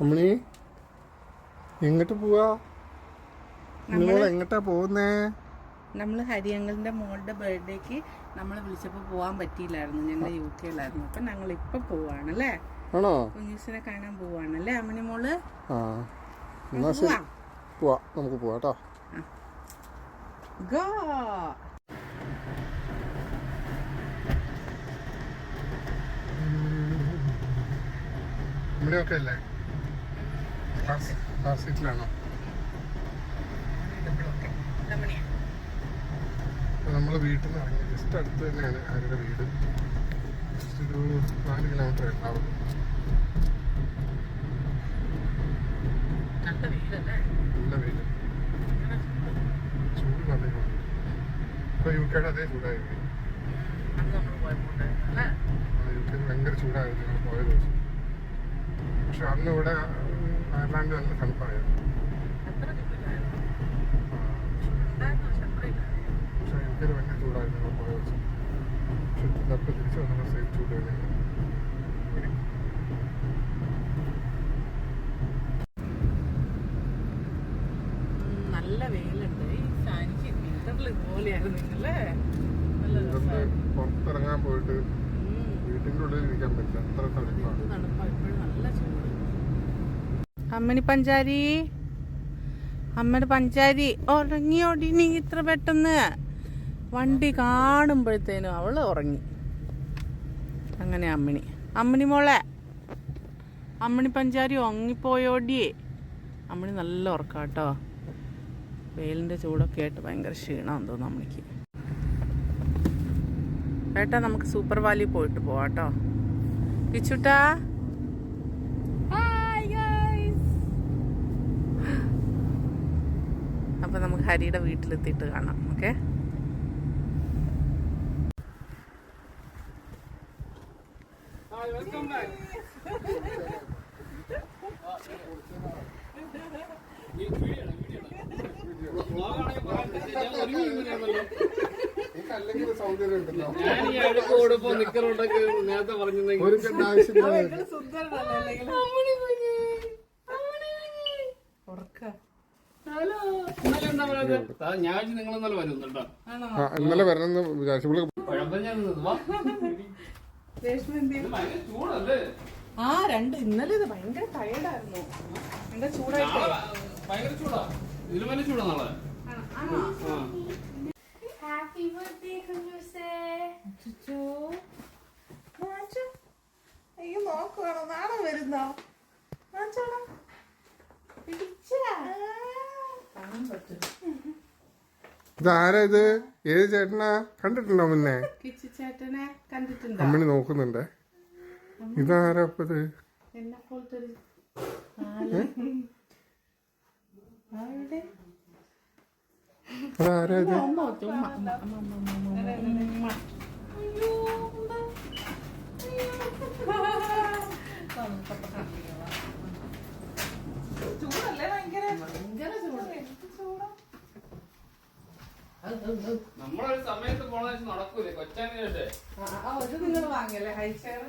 അമ്മണി എങ്ങോട്ട് പോവാ? നിങ്ങൾ എങ്ങോട്ടാ പോകുന്നേ? നമ്മൾ ഹരിയങ്ങളുടെ മോളുടെ ബർത്ത്ഡേക്ക് നമ്മൾ വിളിച്ചപ്പോൾ പോകാൻ പറ്റിയില്ലായിരുന്നു. ഞങ്ങൾ യു കെയിലായിരുന്നു. അപ്പൊ ഞങ്ങൾ ഇപ്പൊ പോവാണ് അല്ലേ ആണോ? കുഞ്ഞൂസിനെ കാണാൻ പോവാണല്ലേ അമ്മണി മോൾ? പോവാ? നമുക്ക് പോവാ ഇവിടെ ഗോ! ഇവിടെയൊക്കെ അല്ലേ? ക്ലാസ് സീറ്റിലാണോ നമ്മൾ വീട്ടിൽ നിന്ന് ഇറങ്ങി ജസ്റ്റ് അടുത്ത് തന്നെയാണ് അവരുടെ വീട്. ജസ്റ്റ് ഒരു നാല് കിലോമീറ്റർ ഉണ്ടാവും നല്ല വീട് ചൂട് നല്ല ഇപ്പൊ യു കെയുടെ അതേ ചൂടായിരുന്നു യു കെയിൽ ഭയങ്കര ചൂടായിരുന്നു. ഞങ്ങൾ പോയ ദിവസം. പക്ഷെ അന്ന് ഇവിടെ അയർലാൻഡ് നല്ല തണുപ്പായിരുന്നു പക്ഷേ കെയിൽ ഭയങ്കര ചൂടായിരുന്നു പോയ ദിവസം. പക്ഷെ ഇതപ്പോൾ തിരിച്ചു വന്നപ്പോൾ സേഫ് ചൂട് തന്നെയാണ് നല്ല വെയിലുണ്ട്. ഈ സാനിക്ക് വിന്ററിൽ ഇതുപോലെയായിരുന്നു അല്ലേ നല്ല ഇതൊന്ന് പുറത്തിറങ്ങാൻ പോയിട്ട്. വീട്ടിന്റെ ഉള്ളിൽ ഇരിക്കാൻ പറ്റില്ല. അത്ര തണുപ്പാണ്. ഇപ്പോഴും നല്ല ചൂട്. അമ്മണി പഞ്ചാരി. അമ്മയുടെ പഞ്ചാരി. ഉറങ്ങിയോടി നീ ഇത്ര പെട്ടെന്ന് വണ്ടി കാണുമ്പോഴത്തേനും അവൾ ഉറങ്ങി. അങ്ങനെ അമ്മിണി. അമ്മിണി മോളെ അമ്മിണി പഞ്ചാരി ഉറങ്ങിപ്പോയോടി അമ്മിണി നല്ല ഉറക്കാട്ടോ വെയിലിന്റെ ചൂടൊക്കെ ആയിട്ട് ഭയങ്കര ക്ഷീണമെന്ന് തോന്നുന്നു അമ്മിണിക്ക്. ഏട്ടാ നമുക്ക് സൂപ്പർ വാലി പോയിട്ട് പോവാട്ടോ കിച്ചുട്ടാ അപ്പൊ നമുക്ക് ഹരിയുടെ വീട്ടിലെത്തിയിട്ട് കാണാം ഓക്കെ? ഉറക്ക ഇപ്പൊ നിക്കറുണ്ടൊക്കെ നേരത്തെ ഒരു ഞാൻ നിങ്ങൾ ഇന്നലെ വരും കേട്ടോ ആ, ഇന്നലെ വരണമെന്ന് വിചാരിച്ചു. ചൂടല്ലേ? ആ രണ്ട് ഇന്നലെ ഇത് ഭയങ്കര ടയർഡായിരുന്നു എന്താ ചൂടായിട്ട്. ഭയങ്കര ചൂടാ. വലിയ നാളെ. അച്ചോ. മാച്ചോ. അയ്യോ നോക്കുവാണോ നാളെ വരുന്നോ? ഇതാരാ ഇത് ഏത് ചേട്ടനാ കണ്ടിട്ടുണ്ടോ മുന്നേ കിച്ചു ചേട്ടനെ കണ്ടിട്ടുണ്ടോ അമ്മണി നോക്കുന്നുണ്ടേ ഇതാരാ ഇപ്പൊ ഇത്? അതാരാ. ചൂടല്ലേ ഭയങ്കര ഭയങ്കര ചൂടാ നമ്മളൊരു സമയത്ത് പോണ വെച്ച് നടക്കൂലേ? കൊച്ചാങ്ങനെ ആ ഇത് നിങ്ങൾ വാങ്ങിയല്ലേ? ഹൈ ചെയർ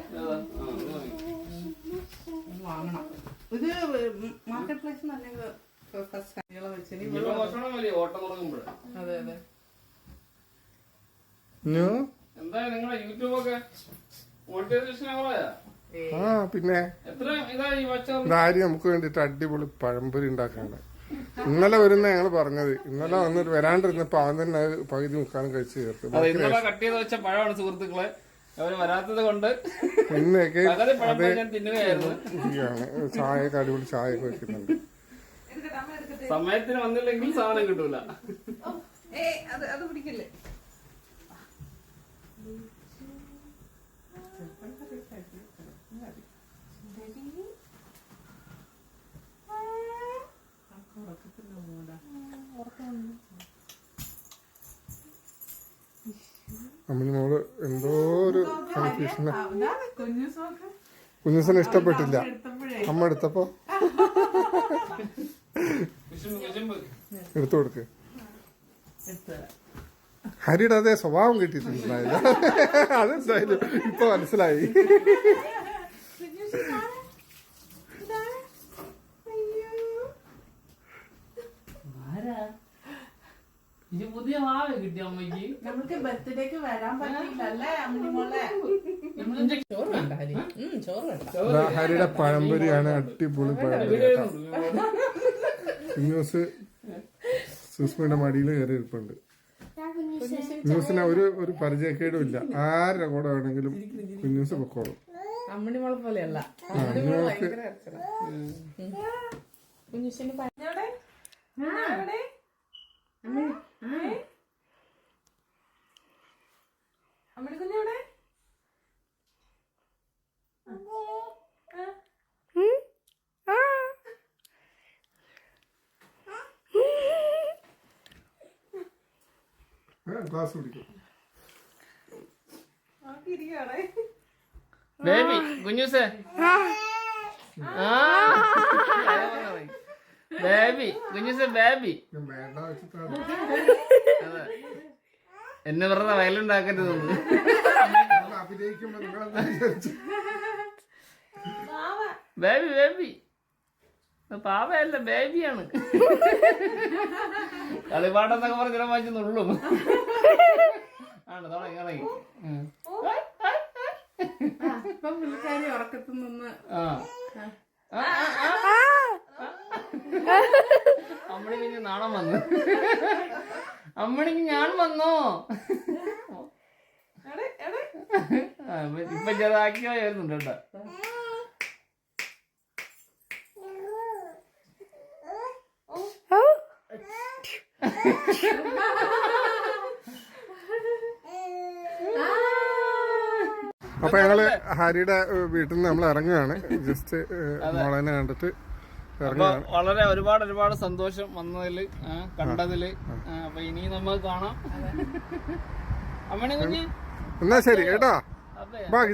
വാങ്ങണം. ഇത് മാർക്കറ്റ് പ്ലേസ് നല്ല അതെ അതെ. പിന്നെ നമുക്ക് വേണ്ടിട്ട് അടിപൊളി പഴംപൊരി ഉണ്ടാക്കാണ്ട് ഇന്നലെ വരുന്ന ഞങ്ങൾ പറഞ്ഞത്. ഇന്നലെ വന്നിട്ട് വരാണ്ടിരുന്നപ്പോ അവൻ തന്നെ പകുതി മുക്കാലും കഴിച്ച് ചേർത്ത്. ഇന്നലെ കട്ട് ചെയ്ത് വെച്ച പഴമാണ് സുഹൃത്തുക്കളെ. അവർ വരാത്തത് കൊണ്ട് ഇന്നൊക്കെ ചായയൊക്കെ അടിപൊളി ചായയൊക്കെ വെക്കുന്നുണ്ട്. സമയത്തിന് വന്നില്ലെങ്കിൽ സാധനം കിട്ടൂല. ഏ അത് അത് പിടിക്കില്ലേ അമ്മണി മോൾ എന്തോ ഒരു കൺഫ്യൂഷന് കുഞ്ഞുസന ഇഷ്ടപ്പെട്ടില്ല. അമ്മ എടുത്തപ്പോ? എടുത്തു കൊടുക്ക്. ഹരിയുടെ അതേ സ്വഭാവം കിട്ടിയിട്ടുണ്ടായില്ല. അതെന്തായാലും ഇപ്പൊ മനസ്സിലായി. ഇത് പുതിയ വാവ കിട്ടിയ അമ്മയ്ക്ക്? നമുക്ക് ബർത്ത്ഡേക്ക് വരാൻ പറ്റില്ലല്ലേ അമ്മി മോളെ ചോറ് വേണ്ട ഹരി? ചോറ് വേണ്ട. ഹരിയുടെ പഴംപൊരിയാണ് അടിപൊളി പഴംപൊരി കേട്ടോ. കുഞ്ഞൂസ് സുസ്മിയുടെ മടിയിൽ കയറി ഇരിപ്പുണ്ട്. ന്യൂസിന് ഒരു ഒരു പരിചയക്കേടും ഇല്ല. ആരുടെ കൂടെ വേണമെങ്കിലും കുഞ്ഞൂസ് പൊക്കോളും. പോലെയല്ല. മോൾ ഭയങ്കര കരച്ചിലാ. ഉം. കുഞ്ഞുശ്ശിന് പറഞ്ഞോടെ അമ്മണി കുഞ്ഞോടെ ക്ലാസ് പിടിക്കും ബേബി കുഞ്ഞൂസേ ആ. ബേബി കുഞ്ഞിസ് ബേബി. എന്നെ വെറുതെ വയലുണ്ടാക്കരുത് ബേബി ബേബി. പാവയല്ല ബേബിയാണ്. കളിപ്പാട്ടെന്നൊക്കെ പറഞ്ഞ വാങ്ങിച്ചു നുള്ളും. ആണ് തുടങ്ങി തുടങ്ങി. ഇപ്പം പുള്ളിക്കാരി ഉറക്കത്തിൽ നിന്ന് ആ, ആ, ആ. അമ്മണിക്ക് ഇനി നാണം വന്നു. അമ്മണിക്ക് ഞാൻ വന്നോ? ഇപ്പൊ- ചെറുതാക്കിയോ കേട്ടോ. അപ്പൊ ഞങ്ങൾ ഹരിയുടെ വീട്ടിൽ നിന്ന് നമ്മൾ ഇറങ്ങുകയാണ്. ജസ്റ്റ് മോളനെ കണ്ടിട്ട് വളരെ ഒരുപാട് ഒരുപാട് സന്തോഷം വന്നതിൽ കണ്ടതിൽ. അപ്പൊ ഇനി നമുക്ക് കാണാം. അമ്മണി കുഞ്ഞ്. എന്നാ ശരി കേട്ടോ ബൈ.